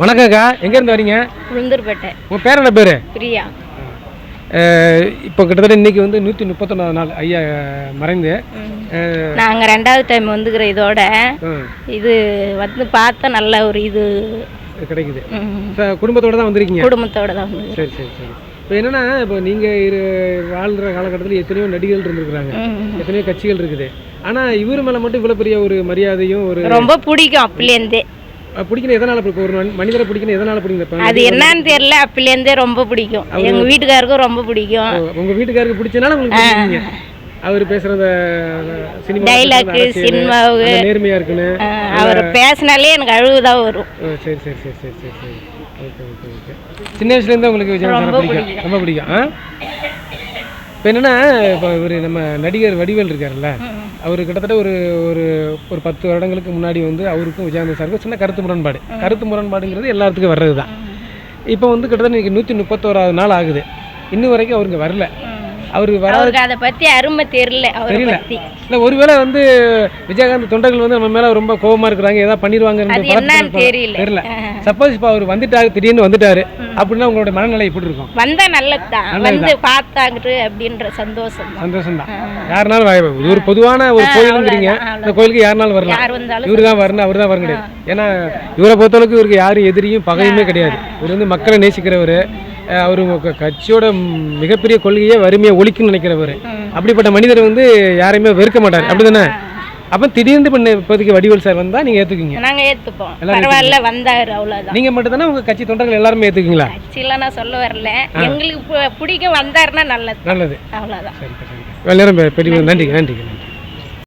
வணக்கம்க்கா எங்கேருந்து வரீங்க? உளுந்தூர்பேட்டை. உங்கள் பேர் என்ன பேர்? பிரியா. இப்போ கிட்டத்தட்ட இன்னைக்கு வந்து நூற்றி முப்பத்தொன்னாவது நாள். ஐயா மறைந்து. நாங்கள் ரெண்டாவது டைம் வந்துக்கிற இதோட இது வந்து பார்த்தா நல்ல ஒரு இது. கிடைக்குது. குடும்பத்தோட தான் வந்திருக்கீங்க? குடும்பத்தோட தான் சரி சரி சரி. இப்போ என்னன்னா இப்போ நீங்கள் இரு வாழ்கிற காலகட்டத்தில் எத்தனையோ நடிகர்கள் இருந்திருக்கிறாங்க. எத்தனையோ கட்சிகள் இருக்குது. ஆனால் இவர் மேலே மட்டும் இவ்வளோ பெரிய ஒரு மரியாதையும் ஒரு ரொம்ப பிடிக்கும் அப்பலேருந்தே. அஹ், பிடிக்கணும் எதனால் இப்போ ஒரு மனி- மனிதரை பிடிக்கணும் எதனால் பிடிக்கணும் இப்போ அது என்னன்னு தெரியல அப்பலேருந்தே ரொம்ப பிடிக்கும். எங்க வீட்டுக்காருக்கும் ரொம்ப பிடிக்கும். உங்கள் வீட்டுக்காருக்கு பிடிச்சனால உங்களுக்கு அவர் பேசுகிறத சினிமா Dialogue, சினிமாவு. நேர்மையாக இருக்குன்னு. அவர் பேசினாலே எனக்கு அழுவுதான் வரும். சரி சரி சரி சரி சரி சரி. ஓகே ஓகே ஓகே சின்ன வயசுலேருந்து உங்களுக்கு விஜய் சாரை பிடிக்கும்? ரொம்ப பிடிக்கும் இப்போ என்னென்னா இப்போ இவர் நம்ம நடிகர் வடிவேல் இருக்கார்ல அவர் கிட்டத்தட்ட ஒரு ஒரு ஒரு பத்து வருடங்களுக்கு முன்னாடி வந்து அவருக்கும் விஜயானந்த் சாருக்கும் சின்ன கருத்து முரண்பாடு. கருத்து முரண்பாடுங்கிறது எல்லாத்துக்கும் வர்றது தான் இப்போ வந்து கிட்டத்தட்ட இன்னைக்கு நூற்றி முப்பத்தோராவது நாள் ஆகுது. இன்னும் வரைக்கும் அவருக்கு வரல. அவர் வர அவருக்கு அதை பத்தி அருமை தெரியல தெரியல. இல்லை ஒருவேளை வந்து விஜயகாந்த் தொண்டர்கள் வந்து நம்ம மேலே ரொம்ப கோவமா இருக்கிறாங்க ஏதாவது என்னன்னு தெரியல. தெரியல. சப்போஸ் இப்போ அவர் வந்துட்டாரு திடீர்னு வந்துட்டாரு அப்படின்னா உங்களோட மனநிலை எப்படி இருக்கும்? வந்தா நல்லதுதான். வந்து பார்த்தாங்கிட்டு அப்படின்ற சந்தோஷம் சந்தோஷம் தான் யாருனாலும் இது ஒரு பொதுவான ஒரு கோயிலுங்கிறீங்க. இந்த கோயிலுக்கு யாருனாலும் வரலாம். இவரு தான் வரணும் அவர் தான் வர கிடையாது ஏன்னா இவரை பொறுத்தளவுக்கு இவருக்கு யாரும் எதிரியும் பகையுமே கிடையாது. இவர் வந்து மக்களை நேசிக்கிறவர். அவர் கட்சியோட மிகப்பெரிய கொள்கையே வறுமையை ஒழிக்கும்னு நினைக்கிறவர். அப்படிப்பட்ட மனிதர் வந்து யாரையுமே வெறுக்க மாட்டார். அப்படிதானே? அப்போ திடீர்னு பண்ண இப்போதைக்கு வடிவேல் சார் வந்தால் நீங்கள் ஏற்றுக்குங்க நாங்க ஏத்துப்போம். பரவாயில்ல வந்தாரு அவ்வளவுதான். நீங்கள் மட்டும் தானே உங்கள் கட்சி தொண்டர்கள் எல்லாருமே ஏற்றுக்குங்களா கட்சியெல்லாம் நான் சொல்ல வரல. எங்களுக்கு பு- பிடிக்கும் வந்தாருன்னா நல்லது. நல்லது. அவ்வளவுதான். சரி நேரம் பெரிய நன்றி நன்றி நன்றி